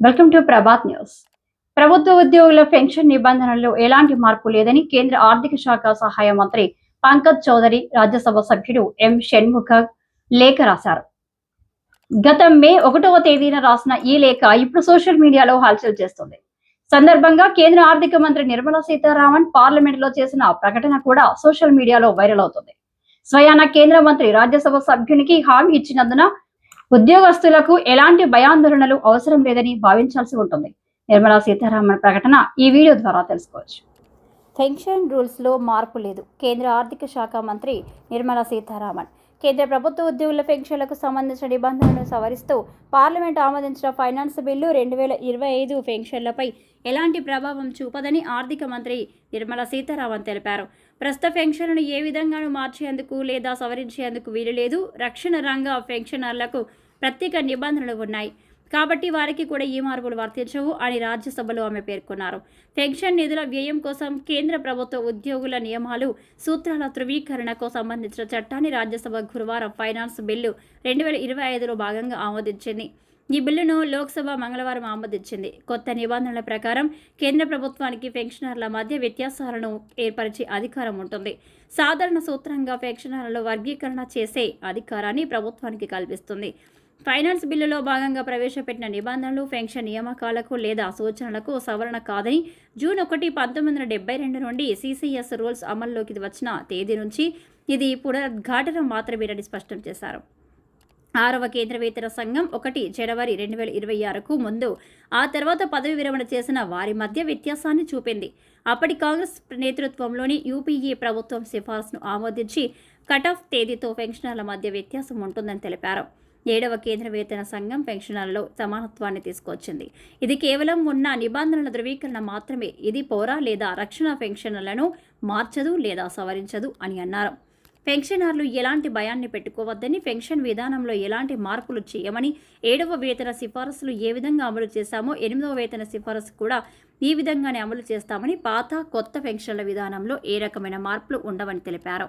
Welcome to Prabhat news ప్రభుత్వ ఉద్యోగుల pension నిబంధనల్లో ఎలాంటి మార్పు లేదని కేంద్ర ఆర్థిక శాఖ సహాయ మంత్రి పంకజ్ చౌదరి రాజ్యసభ సభ్యుడు ఎం షణ్ముఖ లేఖ రాశారు. గత మే ఒకటవ తేదీన రాసిన ఈ లేఖ ఇప్పుడు సోషల్ మీడియాలో హల్చల్ చేస్తుంది. సందర్భంగా కేంద్ర ఆర్థిక మంత్రి నిర్మలా సీతారామన్ పార్లమెంట్లో చేసిన ప్రకటన కూడా సోషల్ మీడియాలో వైరల్ అవుతుంది. స్వయాన కేంద్ర మంత్రి రాజ్యసభ సభ్యునికి హామీ ఇచ్చినందున ఉద్యోగస్తులకు ఎలాంటి భయాందోళనలు అవసరం లేదని భావించాల్సి ఉంటుంది. నిర్మలా సీతారామన్ ప్రకటన ఈ వీడియో ద్వారా తెలుసుకోవచ్చు. పెన్షన్ రూల్స్లో మార్పు లేదు. కేంద్ర ఆర్థిక శాఖ మంత్రి నిర్మలా సీతారామన్ కేంద్ర ప్రభుత్వ ఉద్యోగుల పెన్షన్లకు సంబంధించిన నిబంధనలను సవరిస్తూ పార్లమెంట్ ఆమోదించిన ఫైనాన్స్ బిల్లు రెండు వేల ఇరవై ఐదు పెన్షన్లపై ఎలాంటి ప్రభావం చూపదని ఆర్థిక మంత్రి నిర్మలా సీతారామన్ తెలిపారు. ప్రస్తుత పెన్షన్లను ఏ విధంగానూ మార్చేందుకు లేదా సవరించేందుకు వీలు లేదు రక్షణ రంగ పెన్షనర్లకు ప్రత్యేక నిబంధనలు ఉన్నాయి. కాబట్టి వారికి కూడా ఈ మార్పులు వర్తించవు అని రాజ్యసభలో ఆమె పేర్కొన్నారు. పెన్షన్ నిధుల వ్యయం కోసం కేంద్ర ప్రభుత్వ ఉద్యోగుల నియమాలు సూత్రాల ధృవీకరణకు సంబంధించిన చట్టాన్ని రాజ్యసభ గురువారం ఫైనాన్స్ బిల్లు రెండు వేల ఇరవై ఐదులో భాగంగా ఆమోదించింది. ఈ బిల్లును లోక్సభ మంగళవారం ఆమోదించింది. కొత్త నిబంధనల ప్రకారం కేంద్ర ప్రభుత్వానికి పెన్షనర్ల మధ్య వ్యత్యాసాలను ఏర్పరిచే అధికారం ఉంటుంది. సాధారణ సూత్రంగా పెన్షనర్లు వర్గీకరణ చేసే అధికారాన్ని ప్రభుత్వానికి కల్పిస్తుంది. ఫైనాన్స్ బిల్లులో భాగంగా ప్రవేశపెట్టిన నిబంధనలు పెన్షన్ నియామకాలకు లేదా సూచనలకు సవరణ కాదని జూన్ ఒకటి పంతొమ్మిది వందల డెబ్బై రెండు నుండి సీసీఎస్ రూల్స్ అమల్లోకి వచ్చిన తేదీ నుంచి ఇది పునరుద్ఘాటన మాత్రమేనని స్పష్టం చేశారు. ఆరవ కేంద్రవేతర సంఘం ఒకటి జనవరి రెండు వేల ఇరవై ఆరుకు ముందు ఆ తర్వాత పదవి విరమణ చేసిన వారి మధ్య వ్యత్యాసాన్ని చూపింది. అప్పటి కాంగ్రెస్ నేతృత్వంలోని యూపీఏ ప్రభుత్వం సిఫార్సును ఆమోదించి కటాఫ్ తేదీతో పెన్షనర్ల మధ్య వ్యత్యాసం ఉంటుందని తెలిపారు. ఏడవ కేంద్ర వేతన సంఘం పెన్షనర్లలో సమానత్వాన్ని తీసుకొచ్చింది. ఇది కేవలం ఉన్న నిబంధనల ధృవీకరణ మాత్రమే. ఇది పౌర లేదా రక్షణ పెన్షన్లను మార్చదు లేదా సవరించదు అని అన్నారు. పెన్షనర్లు ఎలాంటి భయాన్ని పెట్టుకోవద్దని పెన్షన్ విధానంలో ఎలాంటి మార్పులు చేయమని ఏడవ వేతన సిఫారసులు ఏ విధంగా అమలు చేశామో ఎనిమిదవ వేతన సిఫారసు కూడా ఈ విధంగానే అమలు చేస్తామని పాత కొత్త పెన్షన్ల విధానంలో ఏ రకమైన మార్పులు ఉండవని తెలిపారు.